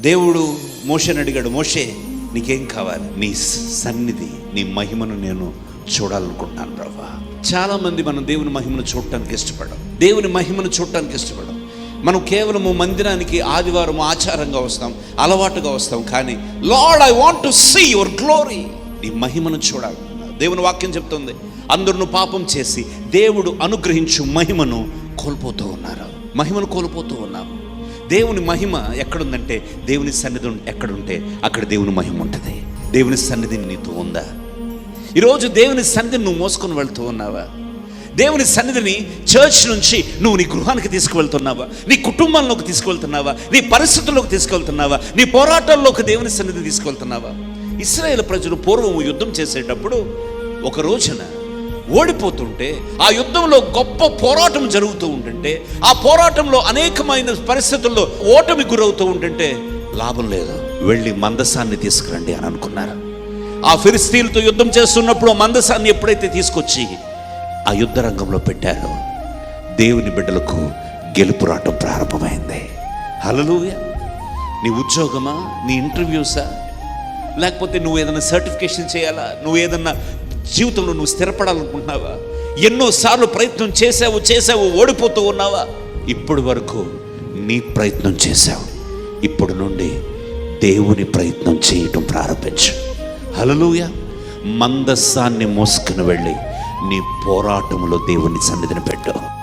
దేవుడు మోషని అడిగాడు మోషే నీకేం కావాలి? నీ సన్నిధి నీ మహిమను నేను చూడాలనుకుంటున్నాను ప్రభా. చాలా మంది మనం దేవుని మహిమను చూడటానికి ఇష్టపడం దేవుని మహిమను చూడటానికి ఇష్టపడం మనం కేవలము మందిరానికి ఆదివారం ఆచారంగా వస్తాం అలవాటుగా వస్తాం కానీ Lord I want to see your glory. నీ మహిమను చూడాలి దేవుని వాక్యం చెప్తుంది అందరును పాపం చేసి దేవుడు అనుగ్రహించు మహిమను కోల్పోతూ ఉన్నారు. మహిమను కోల్పోతూ ఉన్నాము దేవుని మహిమ ఎక్కడుందంటే దేవుని సన్నిధి ఎక్కడుంటే అక్కడ దేవుని మహిమ ఉంటుంది. దేవుని సన్నిధి నీతో ఉందా? ఈరోజు దేవుని సన్నిధిని నువ్వు మోసుకొని వెళ్తూ ఉన్నావా? దేవుని సన్నిధిని చర్చ్ నుంచి నువ్వు నీ గృహానికి తీసుకువెళ్తున్నావా? నీ కుటుంబంలోకి తీసుకువెళ్తున్నావా? నీ పరిస్థితుల్లోకి తీసుకువెళ్తున్నావా? నీ పోరాటాల్లోకి దేవుని సన్నిధిని తీసుకువెళ్తున్నావా? ఇస్రాయేల్ ప్రజలు పూర్వం యుద్ధం చేసేటప్పుడు ఒక రోజున ఓడిపోతుంటే ఆ యుద్ధంలో గొప్ప పోరాటం జరుగుతూ ఉంటుంటే ఆ పోరాటంలో అనేకమైన పరిస్థితుల్లో ఓటమి గురవుతూ ఉంటుంటే లాభం లేదు? వెళ్ళి మందసాన్ని తీసుకురండి అని అనుకున్నారు. ఆ ఫిరిస్తీన్లతో యుద్ధం చేస్తున్నప్పుడు ఆ మందసాన్ని ఎప్పుడైతే తీసుకొచ్చి ఆ యుద్ధ రంగంలో పెట్టారో దేవుని బిడ్డలకు గెలుపు రావటం ప్రారంభమైంది. హలలుయ నీ ఉద్యోగమా? నీ ఇంటర్వ్యూసా? లేకపోతే నువ్వు ఏదైనా సర్టిఫికేషన్ చేయాలా? నువ్వు ఏదన్నా జీవితంలో నువ్వు స్థిరపడాలనుకుంటున్నావా? ఎన్నోసార్లు ప్రయత్నం చేసావు చేసావు ఓడిపోతూ ఉన్నావా? ఇప్పటి వరకు నీ ప్రయత్నం చేశావు. ఇప్పుడు నుండి దేవుని ప్రయత్నం చేయటం ప్రారంభించు. హలలుయ మందస్సాన్ని మోసుకుని వెళ్ళి నీ పోరాటంలో దేవుని సన్నిధిని పెట్టావు